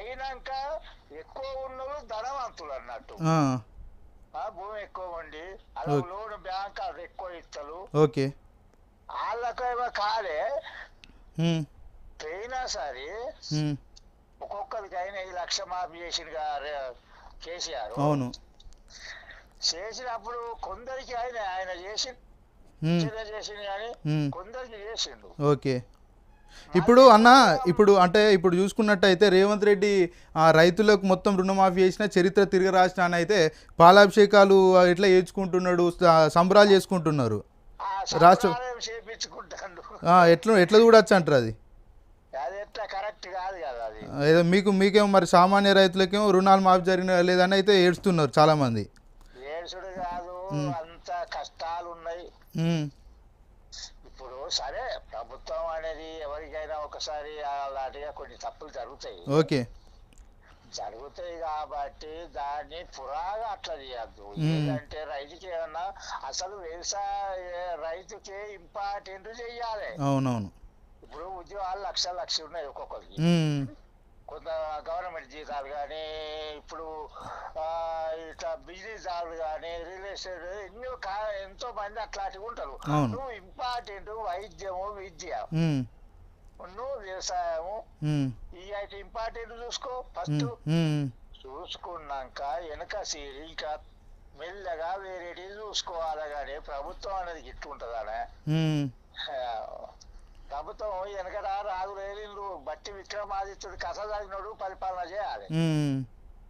అయినాక ఎక్కువ ఉన్నోళ్ళు ధనవంతులు అన్నట్టు. ఆ, భూమి ఎక్కువ ఉండి అలా. లోన్ బ్యాంక్ అది ఎక్కువ ఇస్తారు ఓకే. వాళ్ళకేమో కాలే. పోయినా సరే ఒక్కొక్కరికి అయినా ఈ లక్ష మాఫీ రే- కేసీఆర్. అవును. చేసినప్పుడు కొందరికి ఆయన ఆయన చేసి చేసిండు కానీ. కొందరికి చేసిండు. ఓకే. ఇప్పుడు అన్న ఇప్పుడు అంటే ఇప్పుడు చూసుకున్నట్టయితే రేవంత్ రెడ్డి ఆ రైతులకు మొత్తం రుణమాఫీ చేసిన చరిత్ర తిరిగి రాసిన అని అయితే పాలాభిషేకాలు ఇట్లా ఏడ్చుకుంటున్నాడు సంబరాలు చేసుకుంటున్నారు? రాష్ట్ర- ఎట్లా ఎట్లా చూడొచ్చు అంటారు అది? ఏదో మీకు మీకేమో మరి సామాన్య రైతులకేమో రుణాలు మాఫీ జరిగిన లేదని అయితే ఏడుస్తున్నారు కాదు అంత కష్టాలు ఉన్నాయి సరే ప్రభుత్వం అనేది ఎవరికైనా ఒకసారి అలాంటిగా కొన్ని తప్పులు జరుగుతాయి. ఓకే. జరుగుతాయి కాబట్టి దాన్ని పురాగా అట్లా చేయద్దు. ఏంటంటే రైతుకి ఏమన్నా అసలు వ్యవసాయ రైతుకి ఇంపార్టెంట్ చెయ్యాలి. అవునవును. ఇప్పుడు ఉద్యోగాలు లక్ష లక్ష ఉన్నాయి ఒక్కొక్కరికి. కొంత గవర్నమెంట్ జీతాలు కానీ ఇప్పుడు బిజినెస్ దారులు కానీ రియల్ ఎస్టేట్ ఎన్నో ఎంతో మంది అట్లాంటివి ఉంటారు. నువ్వు ఇంపార్టెంట్ వైద్యము విద్య. నువ్వు వ్యవసాయము. అయితే ఇంపార్టెంట్ చూసుకో. ఫస్ట్ చూసుకున్నాక వెనక సీరి ఇంకా మెల్లగా వేరేటివి చూసుకోవాలి కానీ ప్రభుత్వం అనేది ఇట్లుంటుందనే ఉమ్, ప్రభుత్వం వెనక రాదు రేలిండు బట్టి విక్రమాదిత్యుడు కథ చదివినోడు పరిపాలన చేయాలి.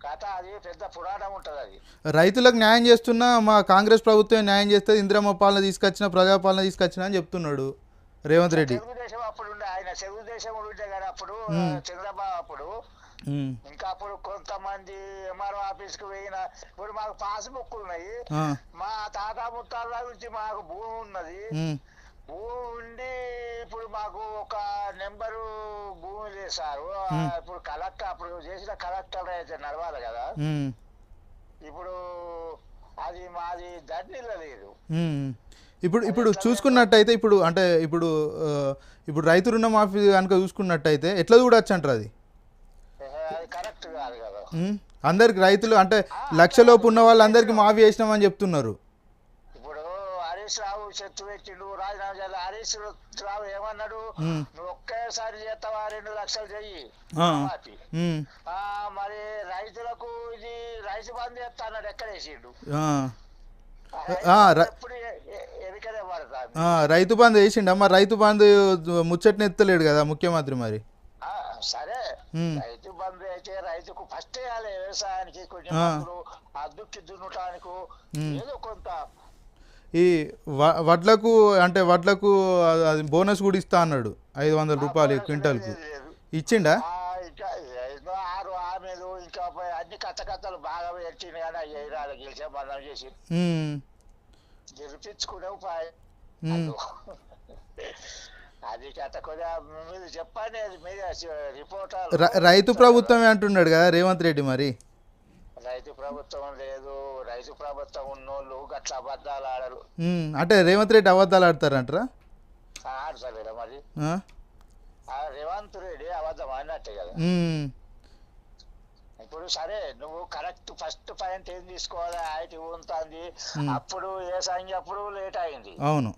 కథ అది పెద్ద పురాణం ఉంటది అది. రైతులకు న్యాయం చేస్తున్నా మా కాంగ్రెస్ ప్రభుత్వం న్యాయం చేస్తే ఇందిరమ్మ పాలన తీసుకొచ్చిన ప్రజాపాలన తీసుకొచ్చిన అని చెప్తున్నాడు రేవంత్ రెడ్డి. తెలుగుదేశం అప్పుడు ఉండే ఆయన తెలుగుదేశం ఉండే కానీ అప్పుడు. చంద్రబాబు అప్పుడు. ఇంకా అప్పుడు కొంతమంది ఎంఆర్ఓ ఆఫీస్కు పోయిన ఇప్పుడు మాకు పాస్ బుక్ ఉన్నాయి మా తాత ముత్తాల నుంచి మాకు భూమి ఉన్నది. ఉండి ఇప్పుడు మాకు ఒక నెంబరు భూమి లేదు సారు. ఇప్పుడు కలెక్టర్ అప్పుడు చేసిన కలెక్టర్ అయితే నడవాలి కదా? ఇప్పుడు అది మాది దండిలో లేదు. ఇప్పుడు ఇప్పుడు చూసుకున్నట్టయితే ఇప్పుడు అంటే ఇప్పుడు ఇప్పుడు రైతు రుణమాఫీ కనుక చూసుకున్నట్టయితే ఎట్లా చూడొచ్చు అంటారు అది అందరికి రైతులు అంటే లక్షలోపు ఉన్న వాళ్ళందరికీ మాఫీ చేసినామని చెప్తున్నారు. ఇప్పుడు హరీష్ రావు చెట్టు పెట్టిండు రాజీనామా చేయాలి. హరీష్ రావు ఏమన్నాడు. నువ్వు ఒకేసారి చేస్తావా? రెండు లక్షలు చెయ్యి. మరి రైతులకు ఇది రైతు బంధు చేస్తా అన్నాడు ఎక్కడ వేసిండు ఆ, ఆ ఆ, రైతు బంధు వేసిండు. అమ్మ రైతు బంధు ముచ్చటని ఎత్తలేడు కదా ముఖ్యమంత్రి మరి. సరే. రైతు బంధు అయితే రైతుకు ఫస్ట్ వేయాలి వ్యవసాయానికి కొంచెం అద్దుక్కి దున్నటానికి. ఏదో కొంత ఈ వడ్లకు అంటే వడ్లకు అది బోనస్ కూడా ఇస్తా అన్నాడు. ఐదు వందల రూపాయలు క్వింటాల్కు. ఇచ్చిండా? అన్ని కథ కథలు బాగా పెట్టింది కానీ అవి ఎయిరాలు గెలిచే మనం చేసి. ఉమ్, గెలిపించుకునే ఉపాయం ఉమ్. అది. కథ కొద్దిగా మీరు చెప్పండి అది మీరు రిపోర్టర్ ర- రైతు ప్రభుత్వమే అంటున్నాడు కదా రేవంత్ రెడ్డి మరి. రైతు ప్రభుత్వం లేదు రైతు ప్రభుత్వం ఉన్నోళ్ళు గట్ల అబద్ధాలు ఆడరు. అంటే రేవంత్ రెడ్డి అబద్ధాలు ఆడతారంటారా? ఆడతలేరా మరి. రేవంత్ రెడ్డి అబద్ధం అన్నట్టే కదా. ఇప్పుడు సరే నువ్వు కరెక్ట్ ఫస్ట్ పాయింట్ ఏం తీసుకోవాలి? ఐటీ ఉంటుంది. అప్పుడు ఏ సంఖ్య? అప్పుడు లేట్ అయింది. అవును.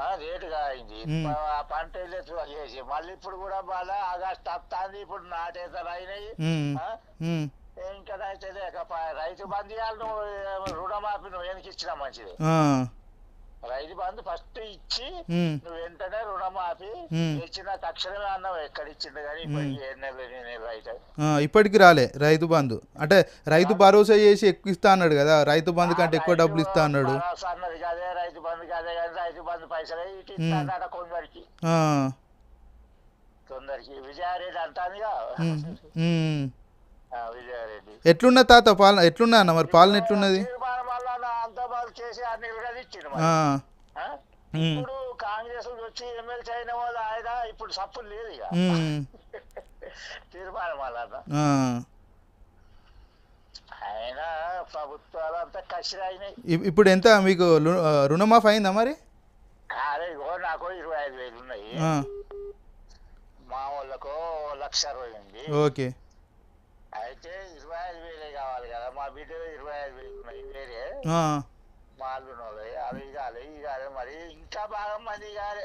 ఆ, లేటుగా అయింది. ఆ పంట చేసి. మళ్ళీ ఇప్పుడు కూడా మళ్ళీ ఆగస్ట్ వస్తుంది. ఇప్పుడు నాటేతలు అయినాయి. ఉమ్, ఆ? ఉమ్, ఇంకా అయితే లేకపోయా రైతు బంధు నువ్వు రుణమాఫీ నువ్వు వెనక్కి ఇచ్చినా మంచిది? రైతు బంధు ఫస్ట్ ఇచ్చి నువ్వు వెంటనే రుణమాఫీ. ఇచ్చిన తక్షణమే అన్నావు ఎక్కడ ఇచ్చిండు కానీ ఇప్పటికి రాలే రైతు బంధు. అంటే రైతు భరోసా చేసి ఎక్కువ ఇస్తా అన్నాడు కదా రైతు బంధు కంటే ఎక్కువ డబ్బులు ఇస్తా అన్నాడు. అన్నది కదే రైతు బంధు కదే కానీ రైతు బంధు పైసలే ఇటు ఇస్తాడట కొందరికి. కొందరికి విజయారెడ్డి అంటానుగా ఎట్లున్న తాత పాలన ఎట్లున్నా అన్న మరి పాలన ఎట్లున్నది? ఇప్పుడు కాంగ్రెస్ వచ్చి ఎమ్మెల్సీ అయిన వాళ్ళు ఆయన ఇప్పుడు సప్పు లేదు ఇక. తీర్మానం వాళ్ళ ఆయన ప్రభుత్వాలు అంతా కసిరాయినాయి ఇప్పుడు ఎంత మీకు రుణమాఫ్ అయిందా మరి? అదే నాకు ఇరవై ఐదు వేలు ఉన్నాయి. మా వాళ్ళకు లక్ష అరవై ఓకే. వాళ్ళు అది కాదు ఇది కాదు మరి ఇంకా బాగా మంది కాదు